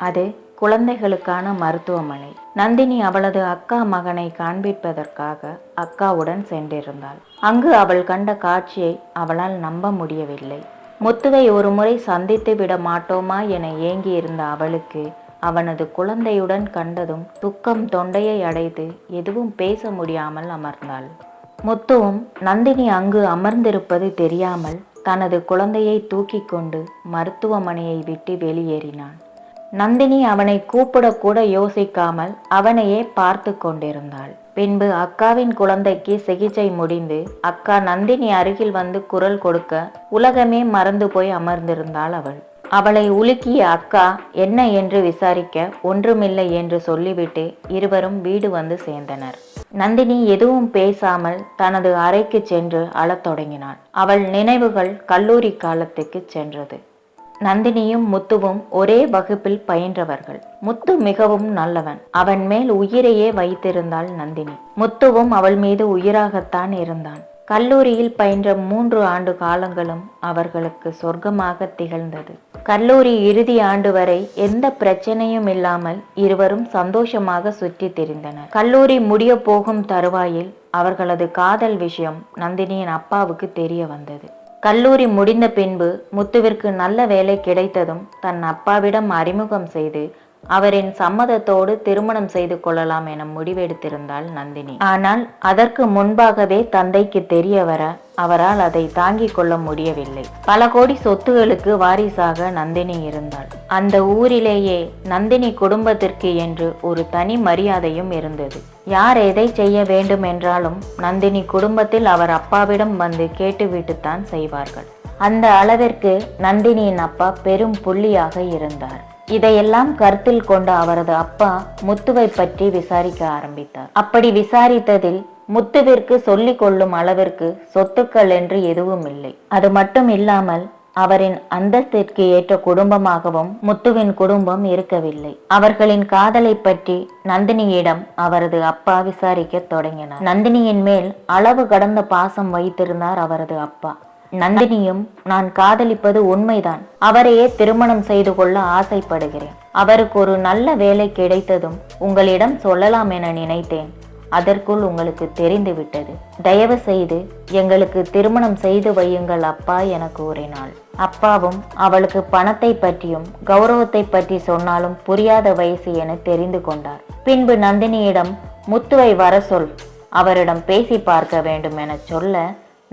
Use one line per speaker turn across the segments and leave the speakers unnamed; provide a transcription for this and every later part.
அது குழந்தைகளுக்கான மருத்துவமனை. நந்தினி அவளது அக்கா மகனை காண்பிப்பதற்காக அக்காவுடன் சென்றிருந்தாள். அங்கு அவள் கண்ட காட்சியை அவளால் நம்ப முடியவில்லை. முத்துவை ஒரு முறை சந்தித்து விட மாட்டோமா என ஏங்கியிருந்த அவளுக்கு அவனது குழந்தையுடன் கண்டதும் துக்கம் தொண்டையை அடைத்து எதுவும் பேச முடியாமல் அமர்ந்தாள். முத்துவும் நந்தினி அங்கு அமர்ந்திருப்பது தெரியாமல் தனது குழந்தையை தூக்கி கொண்டு மருத்துவமனையை விட்டு வெளியேறினான். நந்தினி அவனை கூப்பிடக்கூட யோசிக்காமல் அவனையே பார்த்து கொண்டிருந்தாள். பின்பு அக்காவின் குழந்தைக்கு சிகிச்சை முடிந்து அக்கா நந்தினி அருகில் வந்து குரல் கொடுக்க உலகமே மறந்து போய் அமர்ந்திருந்தாள் அவள். அவளை உலுக்கிய அக்கா என்ன என்று விசாரிக்க ஒன்றுமில்லை என்று சொல்லிவிட்டு இருவரும் வீடு வந்து சேர்ந்தனர். நந்தினி எதுவும் பேசாமல் தனது அறைக்கு சென்று அழத் தொடங்கினாள். அவள் நினைவுகள் கல்லூரி காலத்துக்கு சென்றது. நந்தினியும் முத்துவும் ஒரே வகுப்பில் பயின்றவர்கள். முத்து மிகவும் நல்லவன். அவன் மேல் உயிரையே வைத்திருந்தாள் நந்தினி. முத்துவும் அவள் மீது உயிராகத்தான் இருந்தான். கல்லூரியில் பயின்ற மூன்று ஆண்டு காலங்களும் அவர்களுக்கு சொர்க்கமாக திகழ்ந்தது. கல்லூரி இறுதி ஆண்டு வரை எந்த பிரச்சனையும் இல்லாமல் இருவரும் சந்தோஷமாக சுற்றி திரிந்தனர். கல்லூரி முடிய போகும் தருவாயில் அவர்களது காதல் விஷயம் நந்தினியின் அப்பாவுக்கு தெரிய வந்தது. கல்லூரி முடிந்த பின்பு முத்துவிற்கு நல்ல வேலை கிடைத்ததும் தன் அப்பாவிடம் அறிமுகம் செய்து அவரின் சம்மதத்தோடு திருமணம் செய்து கொள்ளலாம் என முடிவெடுத்திருந்தாள் நந்தினி. ஆனால் அதற்கு முன்பாகவே தந்தைக்கு தெரிய வர அவரால் அதை தாங்கிக் கொள்ள முடியவில்லை. பல கோடி சொத்துகளுக்கு வாரிசாக நந்தினி இருந்தாள். அந்த ஊரிலேயே நந்தினி குடும்பத்திற்கு என்று ஒரு தனி மரியாதையும் இருந்தது. யார் எதை செய்ய வேண்டும் என்றாலும் நந்தினி குடும்பத்தில் அவர் அப்பாவிடம் வந்து கேட்டுவிட்டுத்தான் செய்வார்கள். அந்த அளவிற்கு நந்தினியின் அப்பா பெரும் புள்ளியாக இருந்தார். இதையெல்லாம் கருத்தில் கொண்ட அவரது அப்பா முத்துவை பற்றி விசாரிக்க ஆரம்பித்தார். அப்படி விசாரித்ததில் முத்துவிற்கு சொல்லிக் கொள்ளும் அளவிற்கு சொத்துக்கள் என்று எதுவும் இல்லை. அது மட்டும் இல்லாமல் அவரின் அந்தஸ்திற்கு ஏற்ற குடும்பமாகவும் முத்துவின் குடும்பம் இருக்கவில்லை. அவர்களின் காதலை பற்றி நந்தினியிடம் அவரது அப்பா விசாரிக்க தொடங்கினார். நந்தினியின் மேல் அளவு கடந்த பாசம் வைத்திருந்தார் அவரது அப்பா. நந்தினியும் நான் காதலிப்பது உண்மைதான். அவரையே திருமணம் செய்து கொள்ள ஆசைப்படுகிறேன். அவருக்கு ஒரு நல்ல வேலை கிடைத்ததும் உங்களிடம் சொல்லலாம் என நினைத்தேன். அதற்குள் உங்களுக்கு தெரிந்துவிட்டது. தயவு செய்து எங்களுக்கு திருமணம் செய்து வையுங்கள் அப்பா என கூறினாள். அப்பாவும் அவளுக்கு பணத்தை பற்றியும் கௌரவத்தை பற்றி சொன்னாலும் புரியாத வயசு என தெரிந்து கொண்டார். பின்பு நந்தினியிடம் முத்துவை வர சொல். அவரிடம் பேசி பார்க்க வேண்டும் என சொல்ல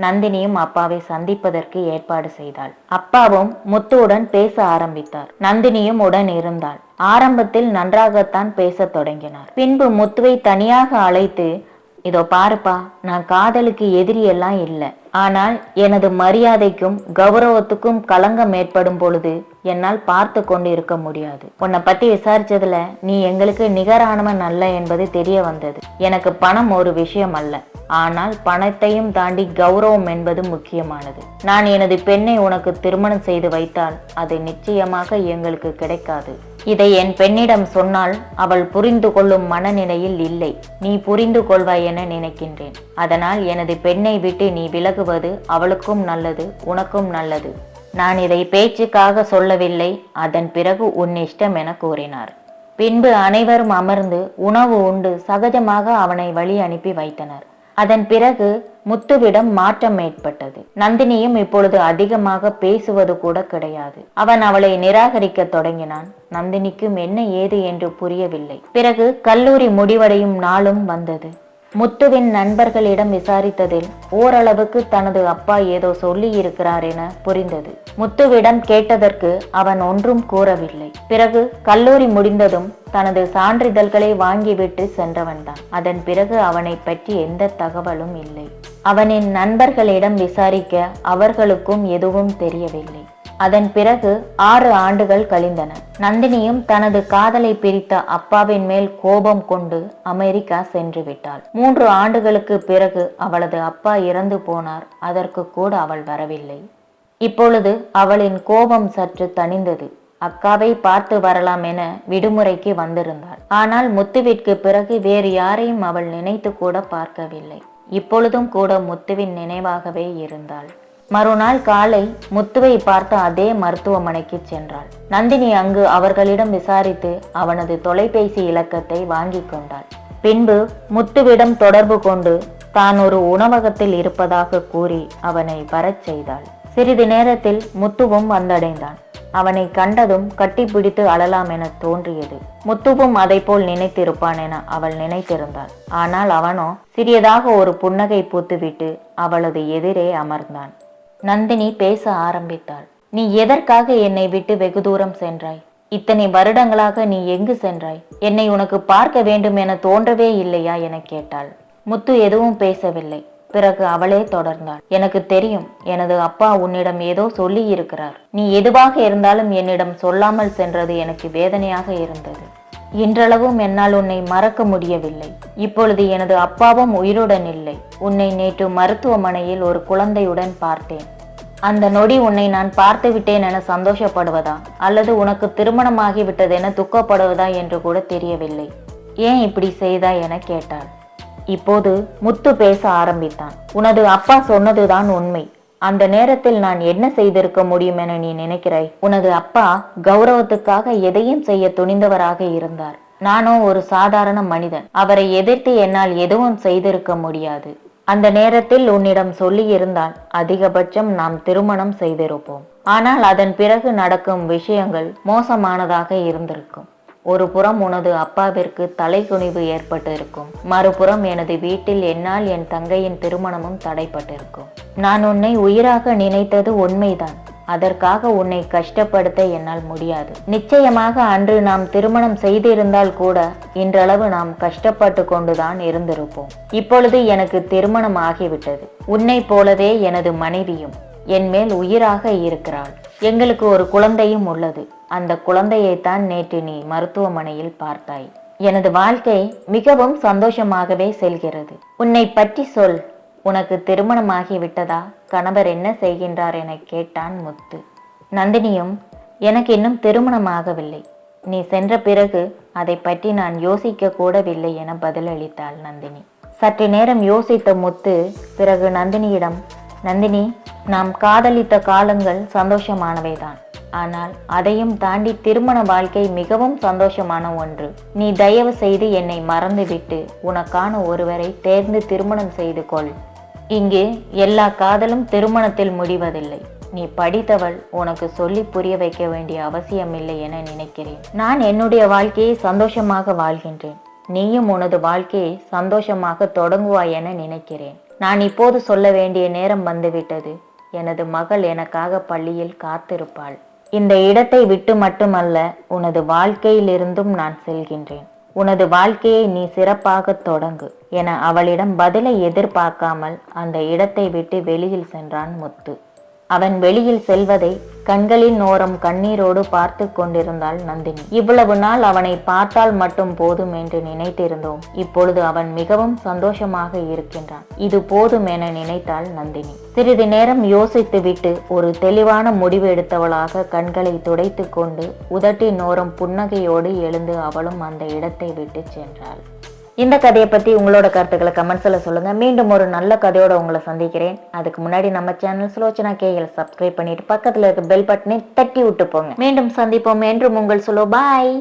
நந்தினியும் அப்பாவை சந்திப்பதற்கு ஏற்பாடு செய்தாள். அப்பாவும் முத்துவுடன் பேச ஆரம்பித்தார். நந்தினியும் உடன் இருந்தாள். ஆரம்பத்தில் நன்றாகத்தான் பேசத் தொடங்கினார். பின்பு முத்துவை தனியாக அழைத்து இதோ பாருப்பா நான் காதலுக்கு எதிரி எல்லாம் இல்லை. ஆனால் எனது மரியாதைக்கும் கௌரவத்துக்கும் களங்கம் ஏற்படும் பொழுது என்னால் பார்த்து கொண்டு இருக்க முடியாது. உன்னை பத்தி விசாரிச்சதுல நீ எங்களுக்கு நிகரானவன் அல்ல என்பது தெரிய வந்தது. எனக்கு பணம் ஒரு விஷயம் அல்ல. ஆனால் பணத்தையும் தாண்டி கௌரவம் என்பது முக்கியமானது. நான் எனது பெண்ணை உனக்கு திருமணம் செய்து வைத்தால் அது நிச்சயமாக எங்களுக்கு கிடைக்காது. இதை என் பெண்ணிடம் சொன்னால் அவள் புரிந்து கொள்ளும் மனநிலையில் இல்லை. நீ புரிந்து கொள்வாய் என நினைக்கின்றேன். அதனால் எனது பெண்ணை விட்டு நீ விலகுவது அவளுக்கும் நல்லது உனக்கும் நல்லது. நான் இதை பேச்சுக்காக சொல்லவில்லை அதன் பிறகு உன் இஷ்டம் என கூறினார். பின்பு அனைவரும் அமர்ந்து உணவு உண்டு சகஜமாக அவனை வழி அனுப்பி வைத்தனர். அதன் பிறகு முத்துவிடம் மாற்றம் ஏற்பட்டது. நந்தினியும் இப்பொழுது அதிகமாக பேசுவது கூட கிடையாது. அவன் அவளை நிராகரிக்க தொடங்கினான். நந்தினிக்கும் என்ன ஏது என்று புரியவில்லை. பிறகு கல்லூரி முடிவடையும் நாளும் வந்தது. முத்துவின் நண்பர்களிடம் விசாரித்ததில் ஓரளவுக்கு தனது அப்பா ஏதோ சொல்லி இருக்கிறார் என புரிந்தது. முத்துவிடம் கேட்டதற்கு அவன் ஒன்றும் கூறவில்லை. பிறகு கல்லூரி முடிந்ததும் தனது சான்றிதழ்களை வாங்கிவிட்டு சென்றவன்தான். அதன் பிறகு அவனை பற்றி எந்த தகவலும் இல்லை. அவனின் நண்பர்களிடம் விசாரிக்க அவர்களுக்கும் எதுவும் தெரியவில்லை. அதன் பிறகு ஆறு ஆண்டுகள் கழிந்தன. நந்தினியும் தனது காதலை பிரித்த அப்பாவின் மேல் கோபம் கொண்டு அமெரிக்கா சென்று விட்டாள். மூன்று ஆண்டுகளுக்கு பிறகு அவளது அப்பா இறந்து போனார். அதற்கு கூட அவள் வரவில்லை. இப்பொழுது அவளின் கோபம் சற்று தணிந்தது. அக்காவை பார்த்து வரலாம் என விடுமுறைக்கு வந்திருந்தாள். ஆனால் முத்துவிற்கு பிறகு வேறு யாரையும் அவள் நினைத்து கூட பார்க்கவில்லை. இப்பொழுதும் கூட முத்துவின் நினைவாகவே இருந்தாள். மறுநாள் காலை முத்துவை பார்த்த அதே மருத்துவமனைக்கு சென்றாள். நந்தினி அங்கு அவர்களிடம் விசாரித்து அவனது தொலைபேசி இலக்கத்தை வாங்கி கொண்டாள். பின்பு முத்துவிடம் தொடர்பு கொண்டு தான் ஒரு உணவகத்தில் இருப்பதாக கூறி அவனை வரச் செய்தாள். சிறிது நேரத்தில் முத்துவும் வந்தடைந்தான். அவனை கண்டதும் கட்டிப்பிடித்து அழலாம் என தோன்றியது. முத்துவும் அதைப்போல் நினைத்திருப்பான் என அவள் நினைத்திருந்தாள். ஆனால் அவனோ சிறியதாக ஒரு புன்னகை பூத்துவிட்டு அவளது எதிரே அமர்ந்தான். நந்தினி பேச ஆரம்பித்தாள். நீ எதற்காக என்னை விட்டு வெகு தூரம் சென்றாய்? இத்தனை வருடங்களாக நீ எங்கு சென்றாய்? என்னை உனக்கு பார்க்க வேண்டும் என தோன்றவே இல்லையா? என கேட்டாள். முத்து எதுவும் பேசவில்லை. பிறகு அவளே தொடர்ந்தாள். எனக்கு தெரியும். எனது அப்பா உன்னிடம் ஏதோ சொல்லி இருக்கிறார் நீ எதுவாக இருந்தாலும் என்னிடம் சொல்லாமல் சென்றது எனக்கு வேதனையாக இருந்தது. இன்றளவும் என்னால் உன்னை மறக்க முடியவில்லை. இப்பொழுது எனது அப்பாவும் உயிருடன் இல்லை. உன்னை நேற்று மருத்துவமனையில் ஒரு குழந்தையுடன் பார்த்தேன். அந்த நொடி உன்னை நான் பார்த்து விட்டேன் என சந்தோஷப்படுவதா? அல்லது உனக்கு திருமணமாகிவிட்டது என துக்கப்படுவதா என்று கூட தெரியவில்லை. ஏன் இப்படி செய்தா என கேட்டாள். இப்போது முத்து பேச ஆரம்பித்தான். உனது அப்பா சொன்னதுதான் உண்மை. அந்த நேரத்தில் நான் என்ன செய்திருக்க முடியும் என நீ நினைக்கிறாய்? உனது அப்பா கௌரவத்துக்காக எதையும் செய்ய துணிந்தவராக இருந்தார். நானோ ஒரு சாதாரண மனிதன். அவரை எதிர்த்து என்னால் எதுவும் செய்திருக்க முடியாது. அந்த நேரத்தில் உன்னிடம் சொல்லி இருந்தால் அதிகபட்சம் நாம் திருமணம் செய்திருப்போம். ஆனால் அதன் பிறகு நடக்கும் விஷயங்கள் மோசமானதாக இருந்திருக்கும். ஒரு புறம் உனது அப்பாவிற்கு தலைகுனிவு ஏற்பட்டிருக்கும். மறுபுறம் எனது வீட்டில் என்னால் என் தங்கையின் திருமணமும் தடைப்பட்டிருக்கும். நான் உன்னை உயிராக நினைத்தது உண்மைதான். அதற்காக உன்னை கஷ்டப்படுத்த என்னால் முடியாது. நிச்சயமாக அன்று நாம் திருமணம் செய்திருந்தால் கூட இன்றளவு நாம் கஷ்டப்பட்டு கொண்டுதான் இருந்திருப்போம். இப்பொழுது எனக்கு திருமணம் ஆகிவிட்டது. உன்னை போலவே எனது மனைவியும் என் மேல் உயிராக இருக்கிறாள். எங்களுக்கு ஒரு குழந்தையும் உள்ளது. அந்த குழந்தையைத்தான் நேற்று நீ மருத்துவமனையில் பார்த்தாய். எனது வாழ்க்கை மிகவும் சந்தோஷமாகவே செல்கிறது. உன்னை பற்றி சொல். உனக்கு திருமணமாகி விட்டதா? கணவர் என்ன செய்கின்றார் என கேட்டான் முத்து. நந்தினியும் எனக்கு இன்னும் திருமணமாகவில்லை. நீ சென்ற பிறகு அதை பற்றி நான் யோசிக்க கூடவில்லை என பதிலளித்தாள் நந்தினி. சற்று நேரம் யோசித்த முத்து பிறகு நந்தினியிடம் நந்தினி நாம் காதலித்த காலங்கள் சந்தோஷமானவைதான். ஆனால் அதையும் தாண்டி திருமண வாழ்க்கை மிகவும் சந்தோஷமான ஒன்று. நீ தயவு செய்து என்னை மறந்துவிட்டு உனக்கான ஒருவரை தேர்ந்து திருமணம் செய்து கொள். இங்கு எல்லா காதலும் திருமணத்தில் முடிவதில்லை. நீ படித்தவள் உனக்கு சொல்லி புரிய வைக்க வேண்டிய அவசியமில்லை என நினைக்கிறேன். நான் என்னுடைய வாழ்க்கையை சந்தோஷமாக வாழ்கின்றேன். நீயும் உனது வாழ்க்கையை சந்தோஷமாக தொடங்குவாய் என நினைக்கிறேன். நான் இப்போது சொல்ல வேண்டிய நேரம் வந்துவிட்டது. எனது மகள் எனக்காக பள்ளியில் காத்திருப்பாள். இந்த இடத்தை விட்டு மட்டுமல்ல உனது வாழ்க்கையிலிருந்தும் நான் செல்கின்றேன். உனது வாழ்க்கையை நீ சிறப்பாக தொடங்கு என அவளிடம் பதிலை எதிர்பார்க்காமல் அந்த இடத்தை விட்டு வெளியில் சென்றான் முத்து. அவன் வெளியில் செல்வதை கண்களின் ஓரம் கண்ணீரோடு பார்த்து கொண்டிருந்தாள் நந்தினி. இவ்வளவு நாள் அவனை பார்த்தால் மட்டும் போதும் என்று நினைத்திருந்தோம். இப்பொழுது அவன் மிகவும் சந்தோஷமாக இருக்கின்றான். இது போதும் என நினைத்தாள் நந்தினி. சிறிது நேரம் யோசித்துவிட்டு ஒரு தெளிவான முடிவு எடுத்தவளாக கண்களை துடைத்து கொண்டு உதட்டின் ஓரம் புன்னகையோடு எழுந்து அவளும் அந்த இடத்தை விட்டு சென்றாள். இந்த கதையை பற்றி உங்களோட கருத்துக்களை கமெண்ட்ஸில் சொல்லுங்கள் மீண்டும் ஒரு நல்ல கதையோட உங்களை சந்திக்கிறேன். அதுக்கு முன்னாடி நம்ம சேனல் சுலோச்சனா கேஎல் சப்ஸ்கிரைப் பண்ணிட்டு பக்கத்தில் இருக்க பெல் பட்டனை தட்டி விட்டு போங்க. மீண்டும் சந்திப்போம். என்றும் உங்கள் சொல்லோ பாய்